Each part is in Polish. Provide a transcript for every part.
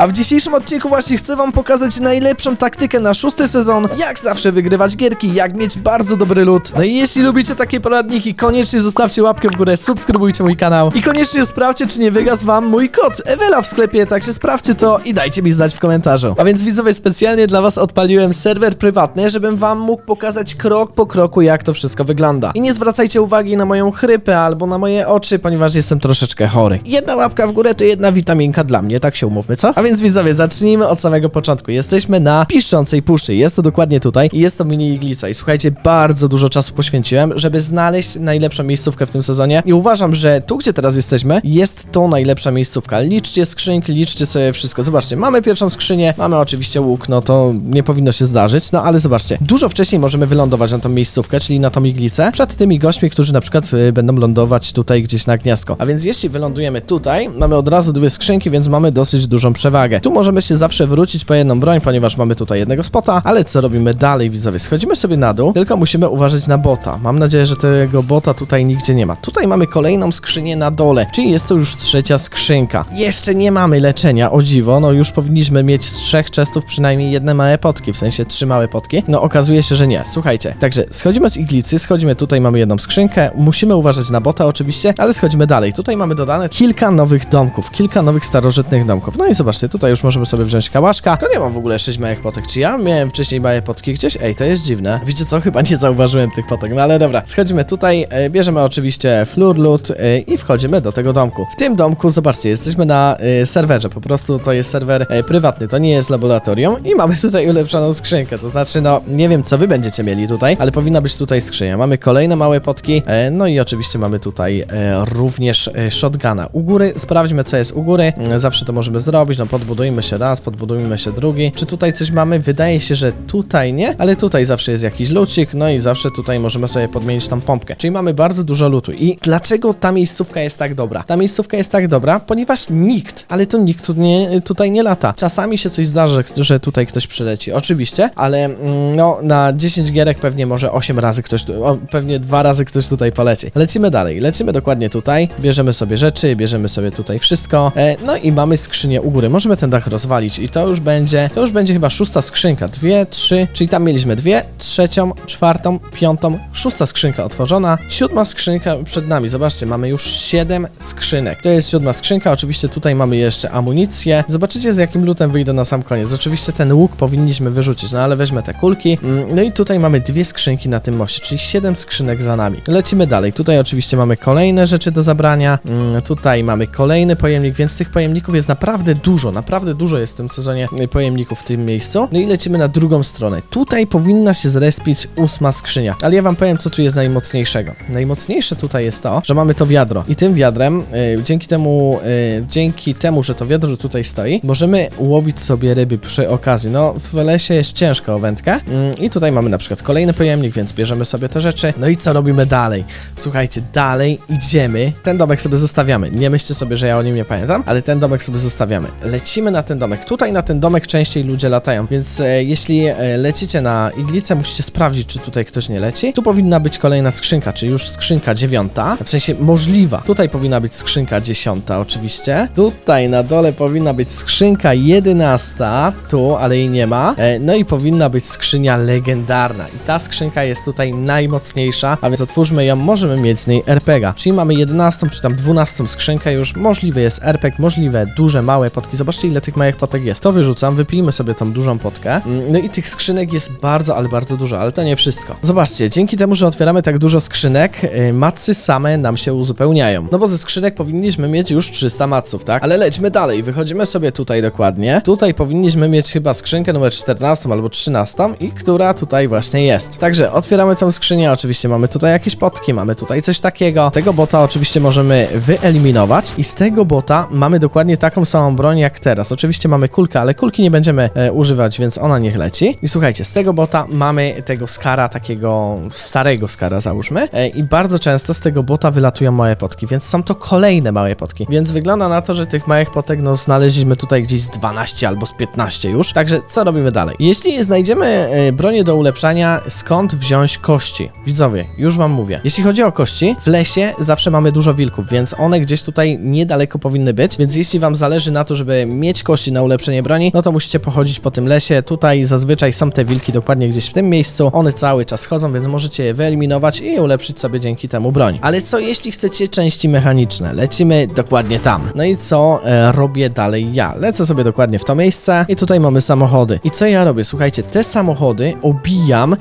A w dzisiejszym odcinku właśnie chcę wam pokazać najlepszą taktykę na szósty sezon, jak zawsze wygrywać gierki, jak mieć bardzo dobry lód. No i jeśli lubicie takie poradniki, koniecznie zostawcie łapkę w górę, subskrybujcie mój kanał i koniecznie sprawdźcie, czy nie wygasł wam mój kod Ewela w sklepie, także sprawdźcie to i dajcie mi znać w komentarzu. A więc widzowie, specjalnie dla was odpaliłem serwer prywatny, żebym wam mógł pokazać krok po kroku, jak to wszystko wygląda. I nie zwracajcie uwagi na moją chrypę albo na moje oczy, ponieważ jestem troszeczkę chory. Jedna łapka w górę to jedna witaminka dla mnie, tak się umówmy, co? A więc widzowie, zacznijmy od samego początku. Jesteśmy na Piszczącej Puszczy, jest to dokładnie tutaj i jest to mini iglica. I słuchajcie, bardzo dużo czasu poświęciłem, żeby znaleźć najlepszą miejscówkę w tym sezonie i uważam, że tu, gdzie teraz jesteśmy, jest to najlepsza miejscówka. Liczcie skrzynki, liczcie sobie wszystko. Zobaczcie, mamy pierwszą skrzynię, mamy oczywiście łuk, no to nie powinno się zdarzyć, no ale zobaczcie, dużo wcześniej możemy wylądować na tą miejscówkę, czyli na tą iglicę, przed tymi gośćmi, którzy na przykład y, będą lądować tutaj gdzieś na gniazdko. A więc jeśli wylądujemy tutaj, mamy od razu dwie skrzynki, więc mamy dosyć dużą przewagę. Tu możemy się zawsze wrócić po jedną broń, ponieważ mamy tutaj jednego spota, ale co robimy dalej, widzowie? Schodzimy sobie na dół, tylko musimy uważać na bota. Mam nadzieję, że tego bota tutaj nigdzie nie ma. Tutaj mamy kolejną skrzynię na dole, czyli jest to już trzecia skrzynka. Jeszcze nie mamy leczenia, o dziwo, no już powinniśmy mieć z trzech chestów przynajmniej jedne małe potki, w sensie trzy małe potki. No okazuje się, że nie. Słuchajcie, także schodzimy z iglicy, schodzimy tutaj, mamy jedną skrzynkę, musimy uważać na bota oczywiście, ale schodzimy dalej. Tutaj mamy dodane kilka nowych domków, kilka nowych starożytnych domków. No i zobaczcie, tutaj już możemy sobie wziąć kałaszka. To nie mam w ogóle sześć małych potek. Czy ja miałem wcześniej małe potki gdzieś? Ej, to jest dziwne. Wiecie co? Chyba nie zauważyłem tych potek, no ale dobra. Schodzimy tutaj, e, bierzemy oczywiście flur loot e, i wchodzimy do tego domku. W tym domku, zobaczcie, jesteśmy na e, serwerze, po prostu to jest serwer e, prywatny, to nie jest laboratorium i mamy tutaj ulepszoną skrzynkę, to znaczy, no, nie wiem co wy będziecie mieli tutaj, ale powinna być tutaj skrzynia. Mamy kolejne małe potki, no i oczywiście mamy tutaj również e, shotguna. U góry, sprawdźmy co jest u góry, Mm, zawsze to możemy zrobić, no podbudujmy się raz, podbudujmy się drugi. Czy tutaj coś mamy? Wydaje się, że tutaj nie, ale tutaj zawsze jest jakiś lucik, no i zawsze tutaj możemy sobie podmienić tą pompkę. Czyli mamy bardzo dużo lutu. I dlaczego ta miejscówka jest tak dobra? Ta miejscówka jest tak dobra, ponieważ nikt, ale to nikt tu nie, tutaj nie lata. Czasami się coś zdarzy, że tutaj ktoś przyleci, oczywiście, ale mm, no na 10 gierek pewnie może 8 razy ktoś, pewnie dwa razy ktoś tutaj poleci. Lecimy dalej, lecimy dokładnie tutaj, bierzemy sobie rzeczy, bierzemy sobie tutaj wszystko, e, no i mamy skrzynię u góry. Możemy ten dach rozwalić i to już będzie, to już będzie chyba szósta skrzynka. Dwie, trzy, czyli tam mieliśmy dwie, trzecią, czwartą, piątą, szósta skrzynka otworzona, siódma skrzynka przed nami. Zobaczcie, mamy już siedem skrzynek. To jest siódma skrzynka, oczywiście tutaj mamy jeszcze amunicję. Zobaczycie z jakim lutem wyjdę na sam koniec. Oczywiście ten łuk powinniśmy wyrzucić, no ale weźmy te kulki. Mm, No i tutaj mamy dwie skrzynki na tym moście, czyli siedem skrzynek za nami. Lecimy dalej. Tutaj oczywiście mamy kolejne rzeczy do zabrania. Mm, Tutaj mamy kolejny pojemnik, więc tych pojemników jest naprawdę dużo, naprawdę dużo jest w tym sezonie pojemników w tym miejscu. No i lecimy na drugą stronę. Tutaj powinna się zrespić ósma skrzynia, ale ja wam powiem, co tu jest najmocniejszego. Najmocniejsze tutaj jest to, że mamy to wiadro i tym wiadrem, y, dzięki temu, y, dzięki temu, że to wiadro tutaj stoi, możemy łowić sobie ryby przy okazji. No, w lesie jest ciężko o wędkę Mm, i tutaj mamy na przykład kolejny pojemnik, więc bierzemy sobie te rzeczy. No i co robimy dalej? Słuchajcie, dalej idziemy. Ten domek sobie zostawiamy. Nie myślcie sobie, że ja o nim nie pamiętam, ale ten domek sobie zostawiamy. Lecimy na ten domek. Tutaj na ten domek częściej ludzie latają, więc e, jeśli e, lecicie na iglicę, musicie sprawdzić, czy tutaj ktoś nie leci. Tu powinna być kolejna skrzynka, czy już skrzynka dziewiąta, w sensie możliwa. Tutaj powinna być skrzynka dziesiąta, oczywiście. Tutaj na dole powinna być skrzynka jedenasta, tu, ale jej nie ma. E, no i powinna być skrzynia legendarna. I ta skrzynka jest tutaj najmocniejsza, a więc otwórzmy ją, możemy mieć z niej RPG. Czyli mamy 11 czy tam 12 skrzynkę już. Możliwy jest RPG, możliwe duże, małe potki. Zobaczcie, ile tych małych potek jest. To wyrzucam, wypijmy sobie tą dużą potkę. Mm, No i tych skrzynek jest bardzo, ale bardzo dużo, ale to nie wszystko. Zobaczcie, dzięki temu, że otwieramy tak dużo skrzynek, yy, macy same nam się uzupełniają. No bo ze skrzynek powinniśmy mieć już 300 maców, tak? Ale lećmy dalej, wychodzimy sobie tutaj dokładnie. Tutaj powinniśmy mieć chyba skrzynkę numer 14 albo 13 i która tutaj właśnie jest. Także otwieramy tą skrzynię, oczywiście mamy tutaj jakieś potki, mamy tutaj coś takiego. Tego bota oczywiście możemy wyeliminować i z tego bota mamy dokładnie taką samą broń jak teraz. Oczywiście mamy kulkę, ale kulki nie będziemy e, używać, więc ona niech leci. I słuchajcie, z tego bota mamy tego skara, takiego starego skara załóżmy e, i bardzo często z tego bota wylatują małe potki, więc są to kolejne małe potki. Więc wygląda na to, że tych małych potek no znaleźliśmy tutaj gdzieś z 12 albo z 15 już. Także co robimy dalej? Jeśli znajdziemy e, bronię do ulepszania, skąd wziąć kości? Widzowie, już wam mówię. Jeśli chodzi o kości, w lesie zawsze mamy dużo wilków, więc one gdzieś tutaj niedaleko powinny być, więc jeśli wam zależy na to, żeby mieć kości na ulepszenie broni, no to musicie pochodzić po tym lesie. Tutaj zazwyczaj są te wilki dokładnie gdzieś w tym miejscu. One cały czas chodzą, więc możecie je wyeliminować i ulepszyć sobie dzięki temu broń. Ale co jeśli chcecie części mechaniczne? Lecimy dokładnie tam. No i co e, robię dalej ja? Lecę sobie dokładnie w to miejsce i tutaj mamy samochody. I co ja robię? Słuchajcie, te samochody obijam e,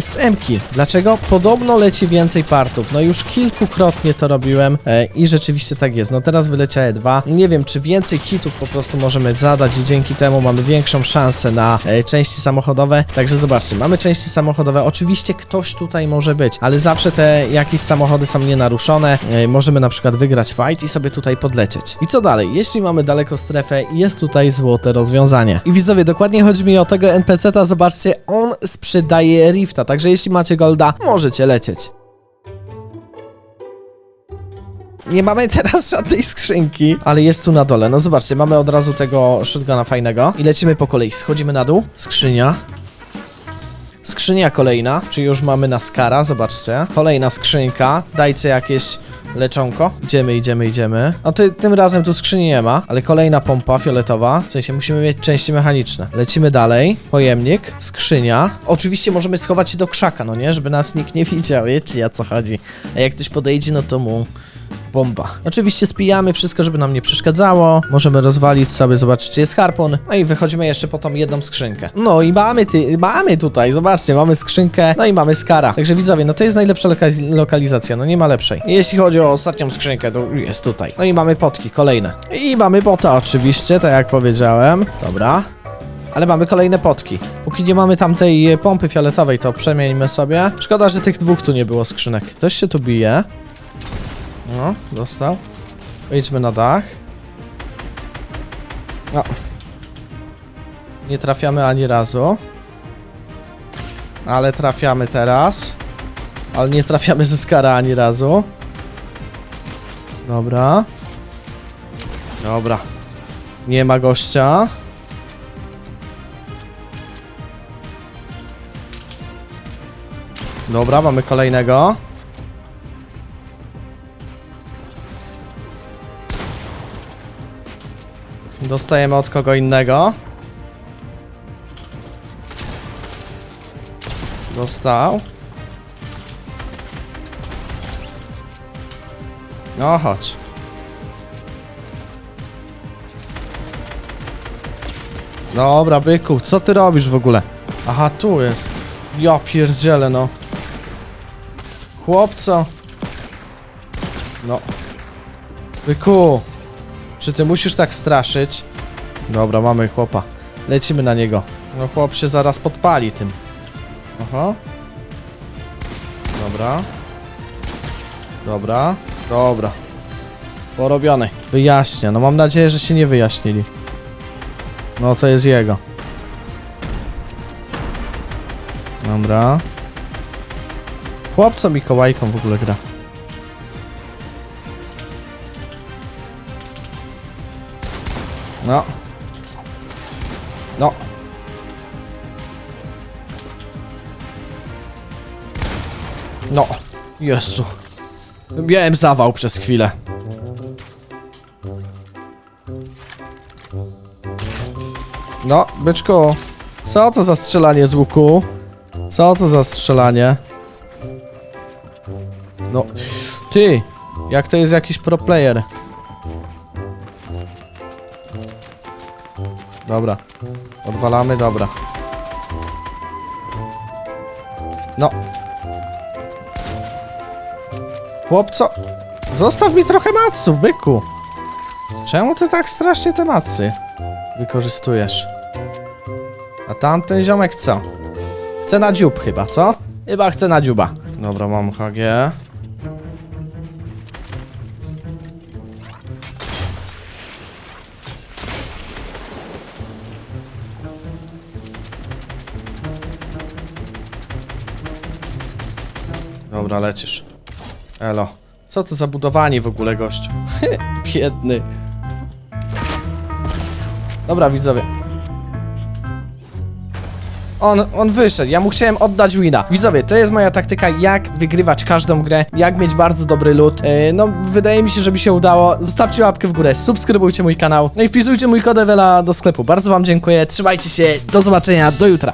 z M-ki. Dlaczego? Podobno leci więcej partów. No już kilkukrotnie to robiłem e, i rzeczywiście tak jest. No teraz wyleciały dwa. Nie wiem, czy więcej hitów po prostu możemy zadać i dzięki temu mamy większą szansę na e, części samochodowe. Także zobaczcie, mamy części samochodowe. Oczywiście ktoś tutaj może być, ale zawsze te jakieś samochody są nienaruszone. E, możemy na przykład wygrać fight i sobie tutaj podlecieć. I co dalej? Jeśli mamy daleko strefę, jest tutaj złote rozwiązanie. I widzowie, dokładnie chodzi mi o tego NPC-ta, zobaczcie, on sprzedaje Rifta, także jeśli macie golda, możecie lecieć. Nie mamy teraz żadnej skrzynki, ale jest tu na dole. No zobaczcie, mamy od razu tego shotguna fajnego i lecimy po kolei. Schodzimy na dół, skrzynia. Skrzynia kolejna, czyli już mamy na skara, zobaczcie. Kolejna skrzynka, dajcie jakieś leczonko. Idziemy, idziemy, idziemy. No ty, tym razem tu skrzyni nie ma, ale kolejna pompa fioletowa. W sensie musimy mieć części mechaniczne. Lecimy dalej. Pojemnik, skrzynia. Oczywiście możemy schować się do krzaka, no nie? Żeby nas nikt nie widział, wiecie o co chodzi. A jak ktoś podejdzie, no to mu bomba. Oczywiście spijamy wszystko, żeby nam nie przeszkadzało. Możemy rozwalić sobie, zobaczcie, jest harpun. No i wychodzimy jeszcze po tą jedną skrzynkę. No i mamy, ty, mamy tutaj, zobaczcie, mamy skrzynkę, no i mamy skara. Także widzowie, no to jest najlepsza lokaliz- lokalizacja, no nie ma lepszej. Jeśli chodzi o ostatnią skrzynkę, to jest tutaj. No i mamy potki, kolejne. I mamy pota oczywiście, tak jak powiedziałem. Dobra. Ale mamy kolejne potki. Póki nie mamy tamtej e, pompy fioletowej, to przemieńmy sobie. Szkoda, że tych dwóch tu nie było skrzynek. Ktoś się tu bije. No, dostał. Idźmy na dach. No. Nie trafiamy ani razu. Ale trafiamy teraz. Ale nie trafiamy ze skara ani razu. Dobra. Dobra. Nie ma gościa. Dobra, mamy kolejnego. Dostajemy od kogo innego. Dostał. No chodź. Dobra, byku, co ty robisz w ogóle? Aha, tu jest. Ja pierdzielę, no. Chłopco. No. Byku. Czy ty musisz tak straszyć? Dobra, mamy chłopa. Lecimy na niego. No chłop się zaraz podpali tym. Aha. Dobra. Dobra. Dobra. Porobiony. Wyjaśnia. No mam nadzieję, że się nie wyjaśnili. No to jest jego. Dobra. Chłopco Mikołajką w ogóle gra. No. No. No. Jezu. Miałem zawał przez chwilę. No, byczku. Co to za strzelanie z łuku? Co to za strzelanie? No. Ty. Jak to jest jakiś pro player? Dobra. Odwalamy, dobra. No. Chłopco, zostaw mi trochę maców, byku. Czemu ty tak strasznie te macy wykorzystujesz? A tamten ziomek co? Chce na dziób chyba, co? Chyba chce na dziuba. Dobra, mam HG. Dobra, lecisz. Elo. Co to za budowanie w ogóle, gościu? Biedny. Dobra, widzowie. On, on wyszedł, ja mu chciałem oddać wina. Widzowie, to jest moja taktyka, jak wygrywać każdą grę, jak mieć bardzo dobry loot. Yy, no, wydaje mi się, że mi się udało. Zostawcie łapkę w górę, subskrybujcie mój kanał, no i wpisujcie mój kod Ewela do sklepu. Bardzo wam dziękuję, trzymajcie się, do zobaczenia, do jutra.